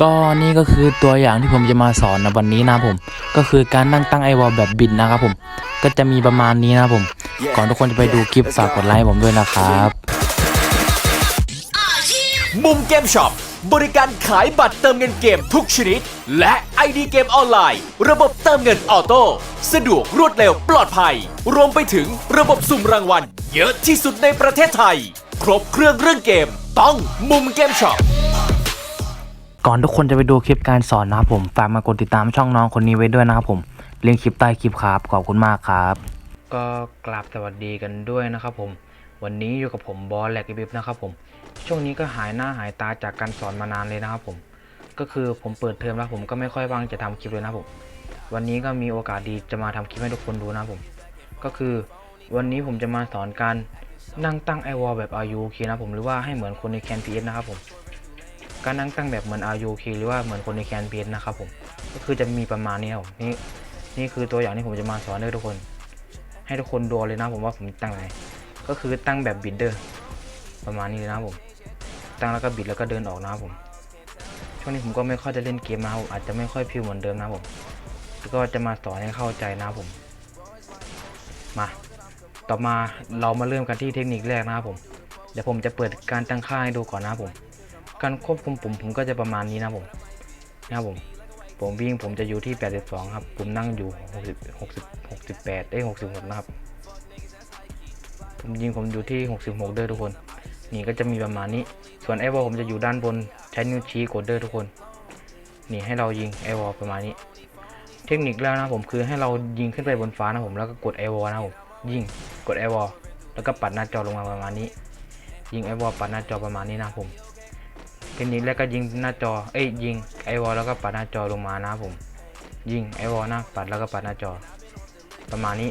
ก็นี่ก็คือตัวอย่างที่ผมจะมาสอนในวันนี้นะผม ก็คือการนั่งตั้งไอวอลแบบบิดนะครับผม ก็จะมีประมาณนี้นะผม ก่อนทุกคนจะไปดูคลิปฝากกดไลค์ผมด้วยนะครับมุมเกมช็อปบริการขายบัตรเติมเงินเกมทุกชนิด และ ID เกมออนไลน์ ระบบเติมเงินออโต้สะดวกรวดเร็วปลอดภัย รวมไปถึงระบบสุ่มรางวัล เยอะที่สุดในประเทศไทย ครบเครื่องเรื่องเกม ต้องมุมเกมช็อป ก่อนทุกคนจะไปดูคลิปการสอนนะครับผมฝากมากดติดตามช่องน้องคนนี้ไว้ด้วยนะครับผมลิงก์คลิปใต้คลิปครับขอบคุณมากครับ ก็กราบสวัสดีกันด้วยนะครับผม วันนี้อยู่กับผมบอสแหลกอีบิบนะครับผม ช่วงนี้ก็หายหน้าหายตาจากการสอนมานานเลยนะครับผม ก็คือผมเปิดเทอมแล้วผมก็ไม่ค่อยว่างจะทำคลิปเลยนะครับผม วันนี้ก็มีโอกาสดีจะมาทำคลิปให้ทุกคนดูนะครับผม ก็คือวันนี้ผมจะมาสอนการนั่งตั้งไอวอลแบบ RUK นะครับผมหรือว่าให้เหมือนคนในแคน PS นะครับผม การนั่งตั้งแบบเหมือน RUK หรือว่าเหมือนคนในแคนเพียนนะครับผมก็คือจะมีประมาณนี้ครับนี่นี่คือตัวอย่างที่ผมจะมาสอนให้ทุกคน ให้ทุกคนดูเลยนะผมว่าผมตั้งอะไรก็คือตั้งแบบบิดเดอร์ประมาณนี้เลยนะผม ตั้งแล้วก็บิดแล้วก็เดินออกนะครับผม ช่วงนี้ผมก็ไม่ค่อยจะเล่นเกมนะครับผมอาจจะไม่ค่อยพิวเหมือนเดิมนะครับผมแล้วก็จะมาสอนให้เข้าใจนะครับผม มา ต่อมาเรามาเริ่มกันที่เทคนิคแรกนะครับผม เดี๋ยวผมจะเปิดการตั้งค่าให้ดูก่อนนะครับผม การควบคุมปุ่มผมก็จะประมาณนี้นะผมนะครับผมผมวิ่งผมจะอยู่ที่ 82 ครับผมนั่งอยู่ 60 60 68ได้ย66 นะครับ ผมยิงผมอยู่ที่ 66 เด้อทุกคน นี่ก็จะมีประมาณนี้ ส่วนไอวอลผมจะอยู่ด้านบนใช้นิ้วชี้กดเด้อทุกคน นี่ให้เรายิงไอวอลประมาณนี้ เทคนิคแล้วนะผมคือให้เรายิงขึ้นไปบนฟ้านะผมแล้วก็กดไอวอลนะผมยิงกดไอวอลแล้วก็ปัดหน้าจอลงมาประมาณนี้ ยิงไอวอลปัดหน้าจอประมาณนี้นะผม เทคนิคแรกก็ยิงหน้าจอ เอ้ยยิงไอวอลแล้วก็ปัดหน้าจอลงมานะผม ยิงไอวอลนะปัดแล้วก็ปัดหน้าจอ ประมาณนี้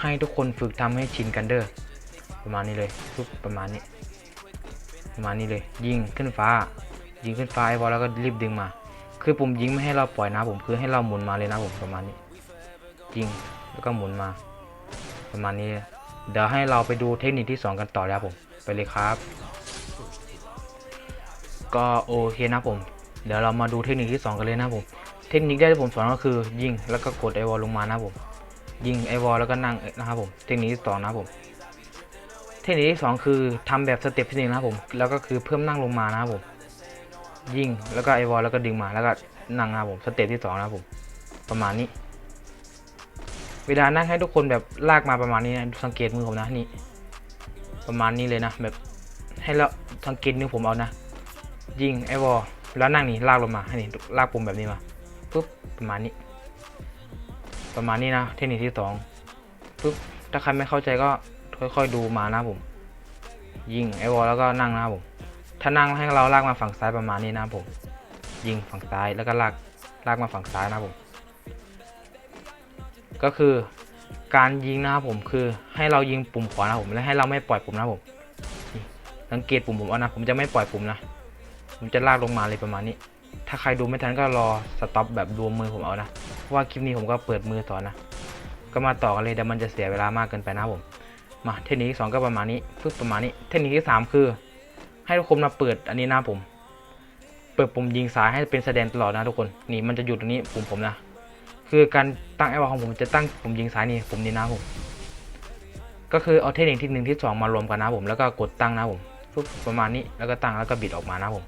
ให้ทุกคนฝึกทำให้ชินกันเด้อประมาณนี้เลยปุ๊บประมาณนี้ ประมาณนี้เลย ยิงขึ้นฟ้า ยิงขึ้นฟ้าไอวอลแล้วก็รีบดึงมา คือผมยิงไม่ให้เราปล่อยนะผมคือให้เราหมุนมาเลยนะผมประมาณนี้ ยิงแล้วก็หมุนมา ประมาณนี้ เดี๋ยวให้เราไปดูเทคนิคที่สองกันต่อแล้วผมไปเลยครับ ก็โอเคนะผม เดี๋ยวเรามาดูเทคนิคที่ 2 กันเลยนะผม เทคนิคแรกที่ผมสอนก็คือยิงแล้วก็กดไอวอลลงมานะผม ยิงไอวอลแล้วก็นั่งนะครับผม เทคนิคที่สองนะผม เทคนิคที่สองคือทำแบบสเต็ปที่หนึ่งนะผม แล้วก็คือเพิ่มนั่งลงมานะผม ยิงแล้วก็ไอวอลแล้วก็ดึงมาแล้วก็นั่งนะผม สเต็ปที่สองนะผม ประมาณนี้ เวลานั่งให้ทุกคนแบบลากมาประมาณนี้นะ สังเกตมือผมนะนี่ ประมาณนี้เลยนะแบบให้เราสังเกตนิ้วผมเอานะ ยิงไอวอลแล้วนั่งนี่ลากลงมาให้นี่ลากปุ่มแบบนี้มาปุ๊บประมาณนี้ ประมาณนี้นะเทคนิคที่สองปุ๊บถ้าใครไม่เข้าใจก็ค่อยๆดูมานะผม ยิงไอวอลแล้วก็นั่งนะผมถ้านั่งให้เราลากมาฝั่งซ้ายประมาณนี้นะผม ยิงฝั่งซ้ายแล้วก็ลากลากมาฝั่งซ้ายนะผม ก็คือการยิงนะครับผมคือให้เรายิงปุ่มขวานะผมและให้เราไม่ปล่อยปุ่มนะผมสังเกตปุ่มผมเอานะผมจะไม่ปล่อยปุ่มนะ ผมจะลากลงมาเลยประมาณนี้ ถ้าใครดูไม่ทันก็รอสต็อปแบบดูมือผมเอานะเพราะว่าคลิปนี้ผมก็เปิดมือสอนนะ ก็มาต่อกันเลยเดี๋ยวมันจะเสียเวลามากเกินไปนะผม มาเทคนิคที่สองก็ประมาณนี้ปึ๊บประมาณนี้ เทคนิคที่สามคือ ให้ทุกคนมาเปิดอันนี้นะผม เปิดปุ่มยิงซ้ายให้เป็นแสดงตลอดนะทุกคน นี่มันจะอยู่ตรงนี้ปุ่มผมนะ คือการตั้งไอวอลของผมจะตั้งปุ่มยิงซ้ายนี่ปุ่มนี้นะผมก็คือเอาเทคนิคที่หนึ่งที่สองมารวมกันนะผมแล้วก็กดตั้งนะผม ปึ๊บประมาณนี้แล้วก็ตั้งแล้วก็บิดออกมานะผม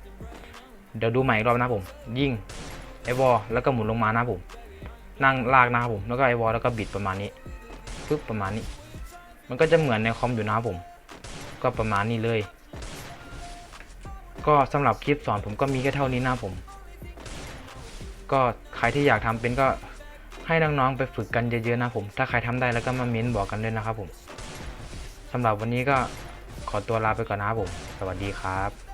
เดี๋ยวดูใหม่อีกรอบนะผม ยิงไอวอลแล้วก็หมุนลงมานะผม นั่งลากนะครับผมแล้วก็ไอวอลแล้วก็บิดประมาณนี้ปึ๊บประมาณนี้ มันก็จะเหมือนในคอมอยู่นะครับผม ก็ประมาณนี้เลย ก็สำหรับคลิปสอนผมก็มีแค่เท่านี้นะผม ก็ใครที่อยากทำเป็นก็ให้น้องๆไปฝึกกันเยอะๆนะผม ถ้าใครทำได้แล้วก็มาเม้นบอกกันด้วยนะครับผมสำหรับวันนี้ก็ ขอตัวลาไปก่อนนะครับผม สวัสดีครับ